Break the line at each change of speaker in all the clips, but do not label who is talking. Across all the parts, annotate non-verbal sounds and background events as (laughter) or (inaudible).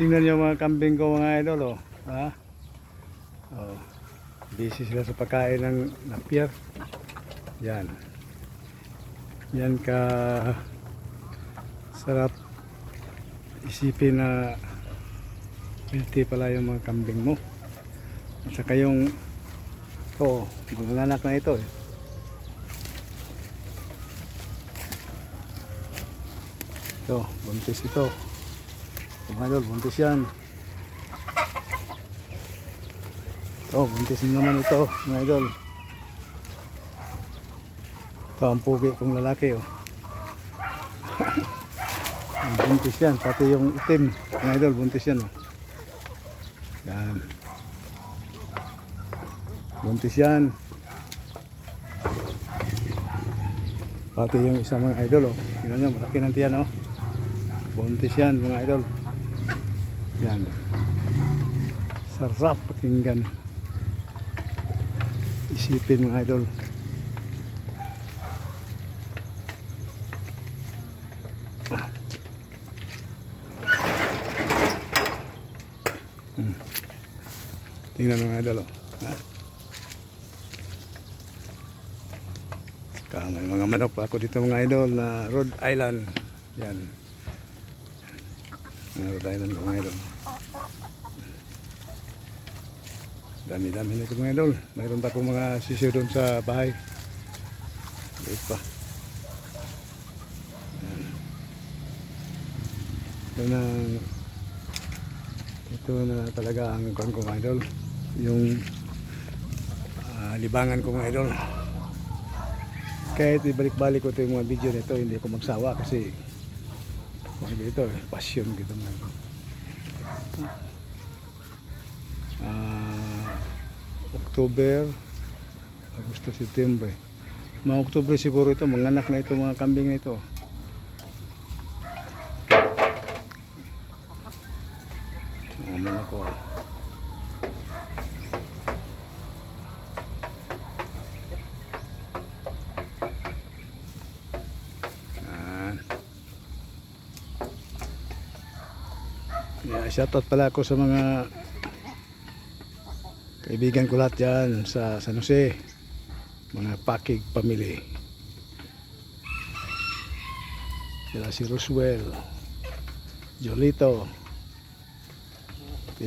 Tingnan niyo mga kambing ko mga idol oh. Ha? Oh. Busy sila sa pagkain ng napier. Yan. Yan ka sarap isipin na healthy pala yung mga kambing mo. At saka yung ito, mga anak na ito eh. Ito, buntis ito. Mga idol, buntis yan. Ito, buntis naman ito, mga idol. Ito ang pugi kong lalaki, oh. (laughs) Buntis yan, pati yung itim, mga idol, buntis yan, oh. Yan. Buntis yan. Pati yung isang mga idol, oh. Tingnan nyo, malaki ng tiyan, oh. Buntis yan, mga idol. Yan. Sarap pakinggan. Isipin mga idol. Hmm. Tingnan mga idol. Oh. Ha? Saka may mga manok pa ako dito mga idol na Rhode Island. Yan. Rhode Island mga idol. Dami-dami na ito mga idol. Mayroon pa akong mga sisir doon sa bahay. Liit pa. Ito na ito na talaga ang kuwan ko mga idol. Yung ah, libangan ko mga idol. Kahit ibalik-balik ko ito yung mga video nito, hindi ako magsawa kasi mga ito, eh, passion kita mga idol. Ah, October, Agosto, September. Mga October siguro ito, mga na ito, mga kambing na ito. Mga mga ko. Yan. Yeah, shoutout pala ako sa mga kaibigan ko lahat dyan sa San Jose. Mga Pakig family. Sila si Roswell, Jolito,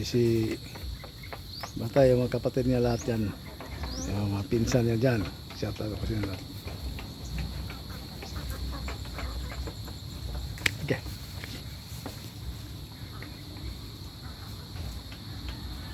si Bata, yung mga kapatid niya lahat yan. Yung mga pinsan niya dyan. Shoutout ako sa inyo lahat.